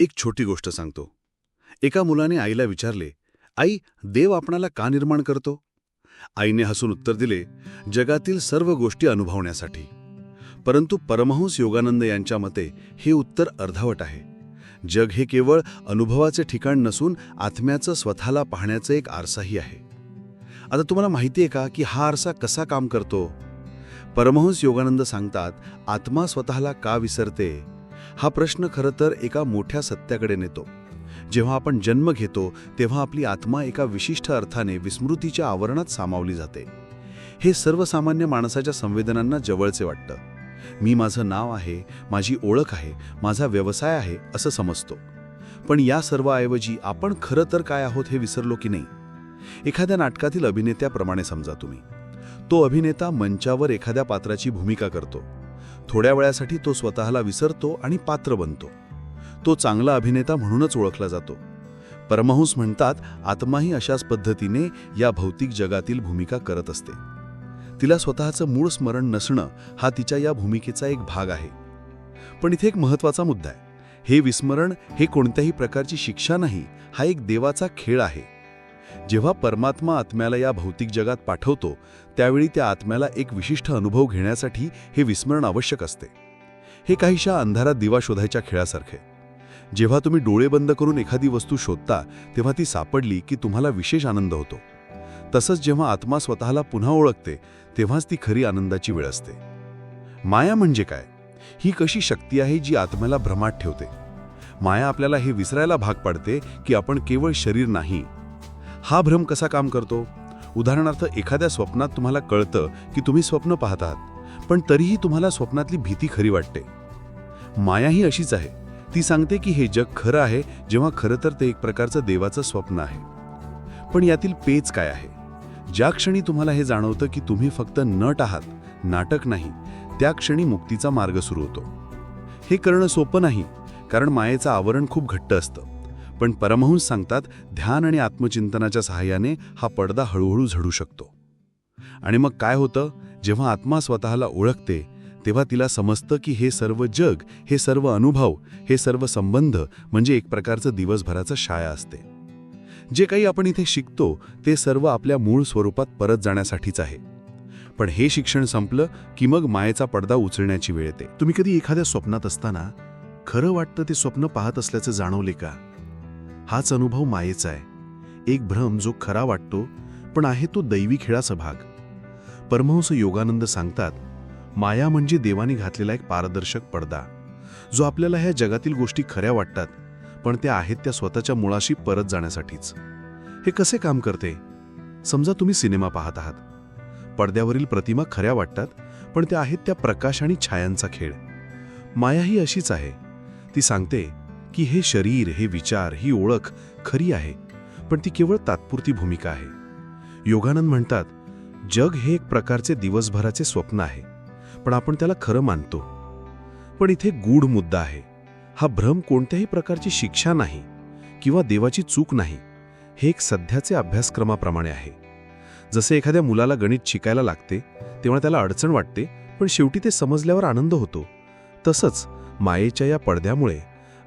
एक छोटी गोष्ट सांगतो. एका मुलाने आईला विचारले आई देव आपणाला का निर्माण करतो? आईने हसून उत्तर दिले जगातील सर्व गोष्टी अनुभवण्यासाठी. परंतु परमहंस योगानंद यांच्या मते हे उत्तर अर्धवट आहे. जग हे केवळ अनुभवाचे ठिकाण नसून आत्म्याचं स्वतःला पाहण्याचं एक आरसाही आहे. आता तुम्हाला माहिती आहे का की हा आरसा कसा काम करतो? परमहंस योगानंद सांगतात आत्मा स्वतःला का विसरते? हा प्रश्न खरं तर एका मोठ्या सत्याकडे नेतो. जेव्हा आपण जन्म घेतो तेव्हा आपली आत्मा एका विशिष्ट अर्थाने विस्मृतीच्या आवरणात सामावली जाते. हे सर्वसामान्य माणसाच्या संवेदनांना जवळचे वाटतं. मी माझं नाव आहे माझी ओळख आहे माझा व्यवसाय आहे असं समजतो. पण या सर्वाऐवजी आपण खरं तर काय आहोत हे विसरलो की नाही? एखाद्या नाटकातील अभिनेत्याप्रमाणे समजा तुम्ही. तो अभिनेता मंचावर एखाद्या पात्राची भूमिका करतो. थोड्या वेळासाठी तो स्वतःला विसरतो आणि पात्र बनतो. तो चांगला अभिनेता म्हणूनच ओळखला जातो. परमहंस म्हणतात आत्माही अशाच पद्धतीने या भौतिक जगातील भूमिका करत असते. तिला स्वतःचं मूळ स्मरण नसणं हा तिच्या या भूमिकेचा एक भाग आहे. पण इथे एक महत्त्वाचा मुद्दा आहे. हे विस्मरण हे कोणत्याही प्रकारची शिक्षा नाही हा एक देवाचा खेळ आहे. जेव्हा परमात्मा आत्म्याला या भौतिक जगात पाठवतो त्यावेळी त्या आत्म्याला एक विशिष्ट अनुभव घेण्यासाठी हे विस्मरण आवश्यक असते. हे काहीशा अंधारात दिवा शोधायच्या खेळासारखे. जेव्हा तुम्ही डोळे बंद करून एखादी वस्तू शोधता तेव्हा ती सापडली की तुम्हाला विशेष आनंद होतो. तसंच जेव्हा आत्मा स्वतःला पुन्हा ओळखते तेव्हाच ती खरी आनंदाची वेळ असते. माया म्हणजे काय? ही कशी शक्ती आहे जी आत्म्याला भ्रमात ठेवते? माया आपल्याला हे विसरायला भाग पाडते की आपण केवळ शरीर नाही हा भ्रम कसा काम करतो? उदाहरणार्थ एखाद्या स्वप्नात तुम्हाला कळतं की तुम्ही स्वप्न पाहतात पण तरीही तुम्हाला स्वप्नातली भीती खरी वाटते. माया ही अशीच आहे. ती सांगते की हे जग खरं आहे जेव्हा खरं तर ते एक प्रकारचं देवाचं स्वप्न आहे. पण यातील पेच काय आहे? ज्या क्षणी तुम्हाला हे जाणवतं की तुम्ही फक्त नट आहात नाटक नाही त्या क्षणी मुक्तीचा मार्ग सुरू होतो. हे करणं सोपं नाही कारण मायेचं आवरण खूप घट्ट असतं. पण परमहंस सांगतात ध्यान आणि आत्मचिंतनाच्या सहाय्याने हा पडदा हळूहळू झडू शकतो. आणि मग काय होतं? जेव्हा आत्मा स्वतःला ओळखते तेव्हा तिला समजतं की हे सर्व जग हे सर्व अनुभव हे सर्व संबंध म्हणजे एक प्रकारचं दिवसभराचं शाळा असते. जे काही आपण इथे शिकतो ते सर्व आपल्या मूळ स्वरूपात परत जाण्यासाठीच आहे. पण हे शिक्षण संपलं की मग मायेचा पडदा उचलण्याची वेळ येते. तुम्ही कधी एखाद्या स्वप्नात असताना खरं वाटतं ते स्वप्न पाहत असल्याचं जाणवले का? हाच अनुभव मायेचा आहे. एक भ्रम जो खरा वाटतो पण आहे तो दैवी खेळाचा भाग. परमहंस योगानंद सांगतात माया म्हणजे देवाने घातलेला एक पारदर्शक पडदा. जो आपल्याला ह्या जगातील गोष्टी खऱ्या वाटतात पण त्या आहेत त्या स्वतःच्या मुळाशी परत जाण्यासाठीच. हे कसे काम करते? समजा तुम्ही सिनेमा पाहत आहात. पडद्यावरील प्रतिमा खऱ्या वाटतात पण त्या आहेत त्या प्रकाश आणि छायांचा खेळ. माया ही अशीच आहे. ती सांगते की हे शरीर हे विचार ही ओळख खरी आहे पण ती केवळ तात्पुरती भूमिका आहे. योगानंद म्हणतात जग हे एक प्रकारचे दिवसभराचे स्वप्न आहे पण आपण त्याला खरं मानतो. पण इथे गूढ मुद्दा आहे. हा भ्रम कोणत्याही प्रकारची शिक्षा नाही किंवा देवाची चूक नाही हे एक सध्याचे अभ्यासक्रमाप्रमाणे आहे. जसे एखाद्या मुलाला गणित शिकायला लागते तेव्हा त्याला अडचण वाटते पण शेवटी ते समजल्यावर आनंद होतो. तसंच मायेच्या या पडद्यामुळे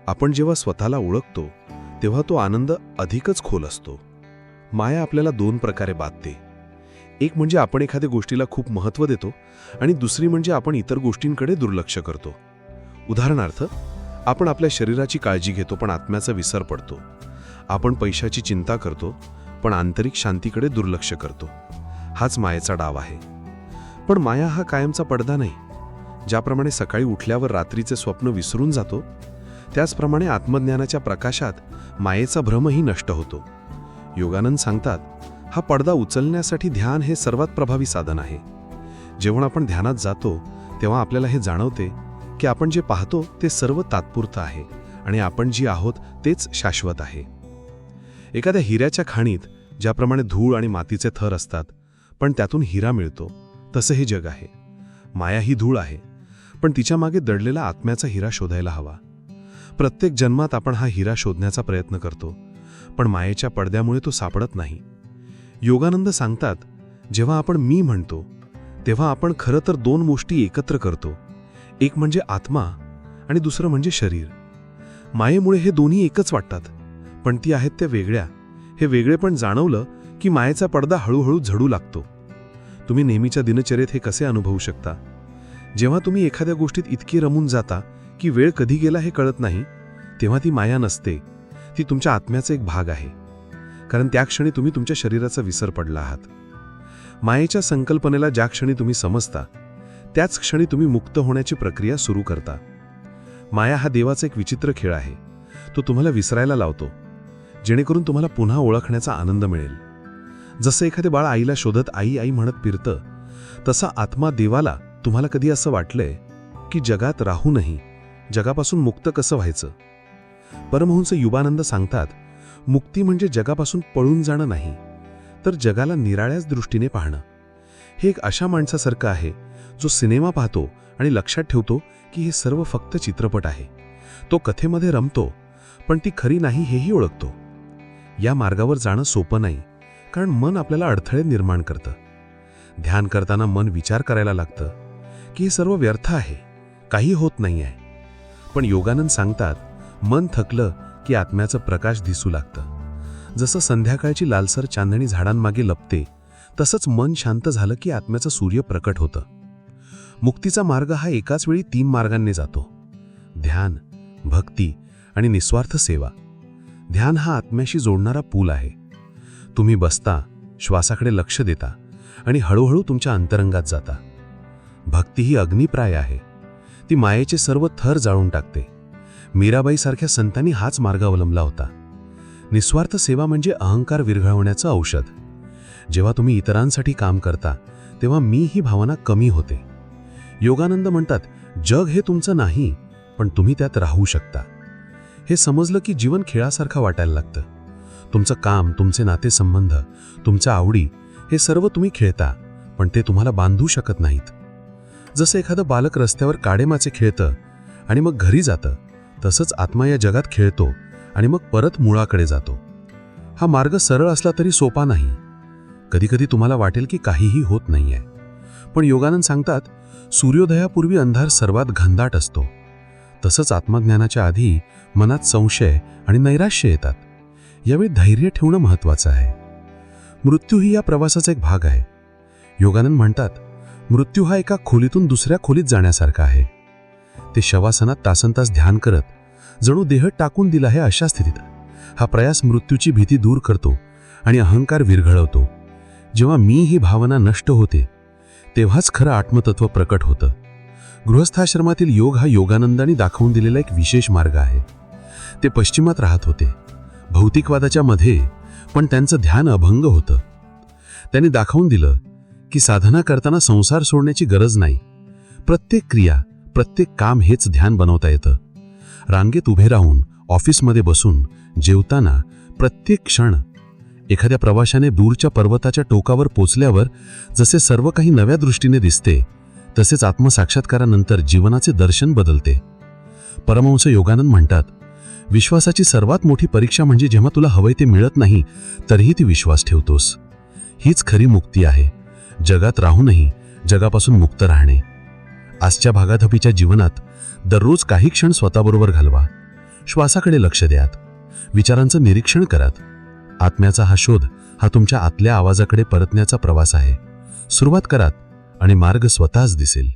आपण जेव्हा स्वतःला ओळखतो तेव्हा तो आनंद अधिकच खोल असतो. माया आपल्याला दोन प्रकारे बाधते. एक म्हणजे आपण एखाद्या गोष्टीला खूप महत्त्व देतो आणि दुसरी म्हणजे आपण इतर गोष्टींकडे दुर्लक्ष करतो. उदाहरणार्थ आपण आपल्या शरीराची काळजी घेतो पण आत्म्याचा विसर पडतो. आपण पैशाची चिंता करतो पण आंतरिक शांतीकडे दुर्लक्ष करतो. हाच मायेचा डाव आहे. पण माया हा कायमचा पडदा नाही. ज्याप्रमाणे सकाळी उठल्यावर रात्रीचे स्वप्न विसरून जातो त्याचप्रमाणे आत्मज्ञानाच्या प्रकाशात मायेचा भ्रमही नष्ट होतो. योगानंद सांगतात हा पडदा उचलण्यासाठी ध्यान हे सर्वात प्रभावी साधन आहे. जेव्हा आपण ध्यानात जातो तेव्हा आपल्याला हे जाणवते की आपण जे पाहतो ते सर्व तात्पुरतं आहे आणि आपण जी आहोत तेच शाश्वत आहे. एखाद्या हिऱ्याच्या खाणीत ज्याप्रमाणे धूळ आणि मातीचे थर असतात पण त्यातून हिरा मिळतो तसं हे जग आहे. माया ही धूळ आहे पण तिच्यामागे दडलेला आत्म्याचा हिरा शोधायला हवा. प्रत्येक जन्मात आपण हा हिरा शोधण्याचा प्रयत्न करतो पण मायेच्या पडद्यामुळे तो सापडत नाही. योगानंद सांगतात जेव्हा आपण मी म्हणतो तेव्हा आपण खरं तर दोन गोष्टी एकत्र करतो एक म्हणजे आत्मा आणि दुसरं म्हणजे शरीर. मायेमुळे हे दोन्ही एकच वाटतात पण ती आहेत त्या वेगळ्या. हे वेगळे पण जाणवलं की मायेचा पडदा हळूहळू झडू लागतो. तुम्ही नेहमीच्या दिनचर्येत हे कसे अनुभवू शकता? जेव्हा तुम्ही एखाद्या गोष्टीत इतकी रमून जाता की वेळ कधी गेला हे कळत नाही तेव्हा ती माया नसते. ती तुमच्या आत्म्याचा एक भाग आहे. कारण त्या क्षणी तुम्ही तुमच्या शरीराचा विसर पडला आहात. मायेच्या संकल्पनेला ज्या क्षणी तुम्ही समजता त्याच क्षणी तुम्ही मुक्त होण्याची प्रक्रिया सुरू करता. माया हा देवाचा एक विचित्र खेळ आहे. तो तुम्हाला विसरायला लावतो. जेणेकरून तुम्हाला पुन्हा ओळखण्याचा आनंद मिळेल. जसं एखादे बाळ आईला शोधत आई आई म्हणत फिरतं तसा आत्मा देवाला तुम्हाला कधी असं वाटलंय की जगात राहूनही जगापासून मुक्त कसं व्हायचं? परमहंस युवानंद सांगतात मुक्ती म्हणजे जगापासून पळून जाणं नाही तर जगाला निराळ्याच दृष्टीने पाहणं. हे एक अशा माणसासारखं आहे जो सिनेमा पाहतो आणि लक्षात ठेवतो की हे सर्व फक्त चित्रपट आहे. तो कथेमध्ये रमतो पण ती खरी नाही हेही ओळखतो. या मार्गावर जाणं सोपं नाही कारण मन आपल्याला अडथळे निर्माण करतं. ध्यान करताना मन विचार करायला लागतं की हे सर्व व्यर्थ आहे काही होत नाही आहे पण योगानंद सांगतात मन थकलं की आत्म्याचं प्रकाश दिसू लागतं. जसं संध्याकाळची लालसर चांदणी झाडांमागे लपते तसंच मन शांत झालं की आत्म्याचं सूर्य प्रकट होतं. मुक्तीचा मार्ग हा एकाच वेळी तीन मार्गांनी जातो. ध्यान भक्ती आणि निस्वार्थ सेवा. ध्यान हा आत्म्याशी जोडणारा पूल आहे. तुम्ही बसता श्वासाकडे लक्ष देता आणि हळूहळू तुमच्या अंतरंगात जाता. भक्ती ही अग्निप्राय आहे. ती मायेचे सर्व थर जाळून टाकते. मीराबाईसारख्या संतांनी हाच मार्ग अवलंबला होता. निस्वार्थ सेवा म्हणजे अहंकार विरघळवण्याचं औषध. जेव्हा तुम्ही इतरांसाठी काम करता तेव्हा मी ही भावना कमी होते. योगानंद म्हणतात जग हे तुमचं नाही पण तुम्ही त्यात राहू शकता. हे समजलं की जीवन खेळासारखं वाटायला लागतं. तुमचं काम तुमचे नातेसंबंध तुमच्या आवडी हे सर्व तुम्ही खेळता पण ते तुम्हाला बांधू शकत नाहीत. जसं एखादं बालक रस्त्यावर काडेमाचे खेळतं आणि मग घरी जातं तसंच आत्मा या जगात खेळतो आणि मग परत मुळाकडे जातो. हा मार्ग सरळ असला तरी सोपा नाही. कधीकधी तुम्हाला वाटेल की काहीही होत नाही आहे पण योगानंद सांगतात सूर्योदयापूर्वी अंधार सर्वात घनदाट असतो. तसंच आत्मज्ञानाच्या आधी मनात संशय आणि नैराश्य येतात. यावेळी धैर्य ठेवणं महत्वाचं आहे. मृत्यू ही या प्रवासाचा एक भाग आहे. योगानंद म्हणतात मृत्यू हा एका खोलीतून दुसऱ्या खोलीत जाण्यासारखा आहे. ते शवासनात तासनतास ध्यान करत जणू देह टाकून दिला आहे अशा स्थितीत. हा प्रयास मृत्यूची भीती दूर करतो आणि अहंकार विरघळवतो. जेव्हा मी ही भावना नष्ट होते तेव्हाच खरं आत्मतत्व प्रकट होतं. गृहस्थाश्रमातील योग हा योगानंदाने दाखवून दिलेला एक विशेष मार्ग आहे. ते पश्चिमात राहत होते भौतिकवादाच्या मध्ये पण त्यांचं ध्यान अभंग होतं. त्यांनी दाखवून दिलं की साधना करताना संसार सोडण्याची गरज नाही. प्रत्येक क्रिया प्रत्येक काम हेच ध्यान बनवता येतं. रांगेत उभे राहून ऑफिसमध्ये बसून जेवताना प्रत्येक क्षण एखाद्या प्रवाशाने दूरच्या पर्वताच्या टोकावर पोचल्यावर जसे सर्व काही नव्या दृष्टीने दिसते तसेच आत्मसाक्षात्कारानंतर जीवनाचे दर्शन बदलते. परमहंस योगानंद म्हणतात विश्वासाची सर्वात मोठी परीक्षा म्हणजे जेव्हा तुला हवंय ते मिळत नाही तरीही ती विश्वास ठेवतोस. हीच खरी मुक्ती आहे. जगात राहूनही जगापासून मुक्त राहणे. आजच्या भागाधपीच्या जीवनात दररोज काही क्षण स्वतःबरोबर घालवा. श्वासाकडे लक्ष द्यात. विचारांचं निरीक्षण करात. आत्म्याचा हा शोध हा तुमच्या आतल्या आवाजाकडे परतण्याचा प्रवास आहे. सुरुवात करात आणि मार्ग स्वतःच दिसेल.